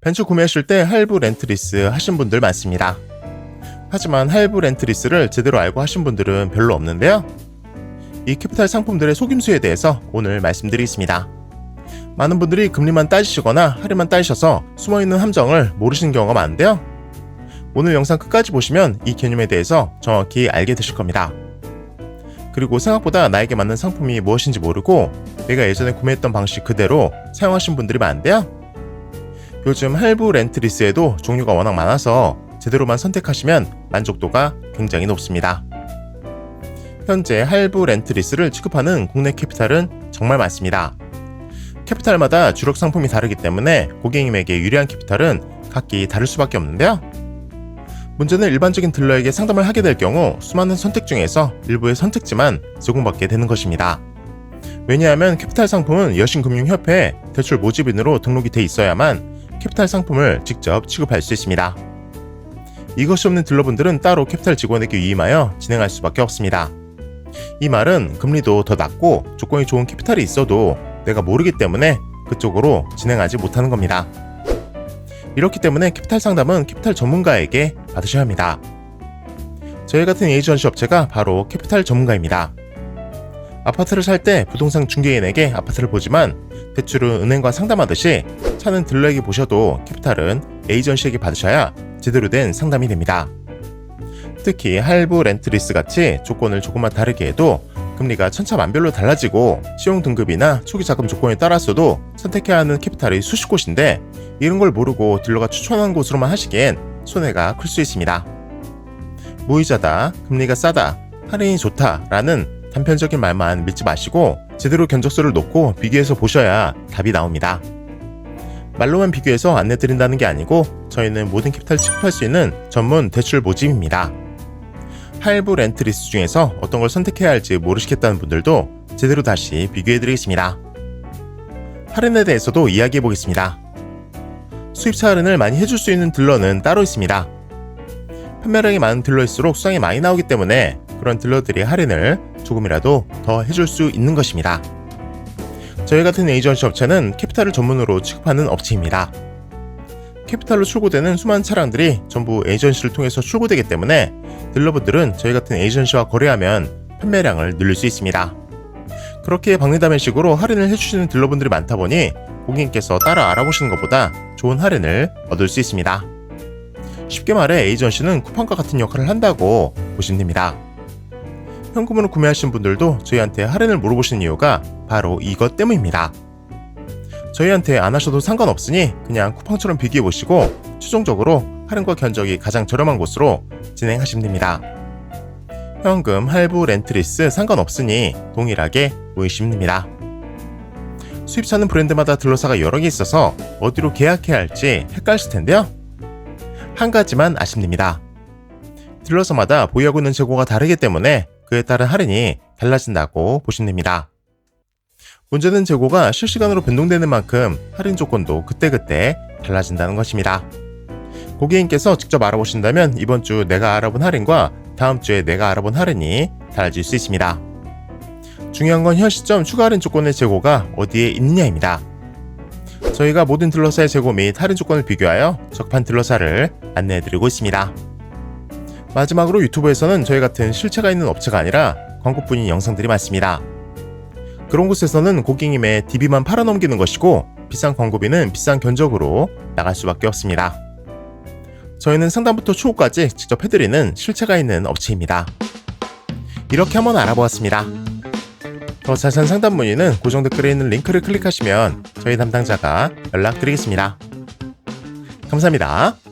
벤츠 구매하실 때 할부 렌트리스 하신 분들 많습니다. 하지만 할부 렌트리스를 제대로 알고 하신 분들은 별로 없는데요. 이 캐피탈 상품들의 속임수에 대해서 오늘 말씀드리겠습니다. 많은 분들이 금리만 따지시거나 할인만 따지셔서 숨어있는 함정을 모르시는 경우가 많은데요. 오늘 영상 끝까지 보시면 이 개념에 대해서 정확히 알게 되실 겁니다. 그리고 생각보다 나에게 맞는 상품이 무엇인지 모르고 내가 예전에 구매했던 방식 그대로 사용하신 분들이 많은데요. 요즘 할부 렌트리스에도 종류가 워낙 많아서 제대로만 선택하시면 만족도가 굉장히 높습니다. 현재 할부 렌트리스를 취급하는 국내 캐피탈은 정말 많습니다. 캐피탈마다 주력 상품이 다르기 때문에 고객님에게 유리한 캐피탈은 각기 다를 수밖에 없는데요. 문제는 일반적인 딜러에게 상담을 하게 될 경우 수많은 선택 중에서 일부의 선택지만 제공받게 되는 것입니다. 왜냐하면 캐피탈 상품은 여신금융협회에 대출 모집인으로 등록이 돼 있어야만 캐피탈 상품을 직접 취급할 수 있습니다. 이것이 없는 딜러분들은 따로 캐피탈 직원에게 위임하여 진행할 수밖에 없습니다. 이 말은 금리도 더 낮고 조건이 좋은 캐피탈이 있어도 내가 모르기 때문에 그쪽으로 진행하지 못하는 겁니다. 이렇기 때문에 캐피탈 상담은 캐피탈 전문가에게 받으셔야 합니다. 저희 같은 에이전시 업체가 바로 캐피탈 전문가입니다. 아파트를 살 때 부동산 중개인에게 아파트를 보지만 대출은 은행과 상담하듯이 차는 딜러에게 보셔도 캐피탈은 에이전시에게 받으셔야 제대로 된 상담이 됩니다. 특히 할부 렌트리스 같이 조건을 조금만 다르게 해도 금리가 천차만별로 달라지고 시용 등급이나 초기 자금 조건에 따라서도 선택해야 하는 캐피탈이 수십 곳인데 이런 걸 모르고 딜러가 추천한 곳으로만 하시기엔 손해가 클 수 있습니다. 무이자다, 금리가 싸다, 할인이 좋다라는 단편적인 말만 믿지 마시고 제대로 견적서를 놓고 비교해서 보셔야 답이 나옵니다. 말로만 비교해서 안내드린다는 게 아니고 저희는 모든 캐피탈 취급할 수 있는 전문 대출 모집입니다. 할부 렌트 리스 중에서 어떤 걸 선택해야 할지 모르시겠다는 분들도 제대로 다시 비교해드리겠습니다. 할인에 대해서도 이야기해 보겠습니다. 수입차 할인을 많이 해줄 수 있는 딜러는 따로 있습니다. 판매량이 많은 딜러일수록 수당이 많이 나오기 때문에 그런 딜러들이 할인을 조금이라도 더 해줄 수 있는 것입니다. 저희 같은 에이전시 업체는 캐피탈을 전문으로 취급하는 업체입니다. 캐피탈로 출고되는 수많은 차량들이 전부 에이전시를 통해서 출고되기 때문에 딜러분들은 저희 같은 에이전시와 거래하면 판매량을 늘릴 수 있습니다. 그렇게 박리담의식으로 할인을 해주시는 딜러분들이 많다 보니 고객님께서 따라 알아보시는 것보다 좋은 할인을 얻을 수 있습니다. 쉽게 말해 에이전시는 쿠팡과 같은 역할을 한다고 보시면 됩니다. 현금으로 구매하신 분들도 저희한테 할인을 물어보시는 이유가 바로 이것 때문입니다. 저희한테 안 하셔도 상관없으니 그냥 쿠팡처럼 비교해 보시고 최종적으로 할인과 견적이 가장 저렴한 곳으로 진행하시면 됩니다. 현금, 할부, 렌트리스 상관없으니 동일하게 모이시면 됩니다. 수입차는 브랜드마다 딜러사가 여러 개 있어서 어디로 계약해야 할지 헷갈리실 텐데요. 한 가지만 아시면 됩니다. 딜러사마다 보유하고 있는 재고가 다르기 때문에 그에 따른 할인이 달라진다고 보시면 됩니다. 문제는 재고가 실시간으로 변동되는 만큼 할인 조건도 그때그때 달라진다는 것입니다. 고객님께서 직접 알아보신다면 이번 주 내가 알아본 할인과 다음 주에 내가 알아본 할인이 달라질 수 있습니다. 중요한 건 현 시점 추가 할인 조건의 재고가 어디에 있느냐입니다. 저희가 모든 딜러사의 재고 및 할인 조건을 비교하여 적합한 딜러사를 안내해드리고 있습니다. 마지막으로 유튜브에서는 저희 같은 실체가 있는 업체가 아니라 광고뿐인 영상들이 많습니다. 그런 곳에서는 고객님의 DB만 팔아넘기는 것이고 비싼 광고비는 비싼 견적으로 나갈 수밖에 없습니다. 저희는 상담부터 추후까지 직접 해드리는 실체가 있는 업체입니다. 이렇게 한번 알아보았습니다. 더 자세한 상담 문의는 고정 댓글에 있는 링크를 클릭하시면 저희 담당자가 연락드리겠습니다. 감사합니다.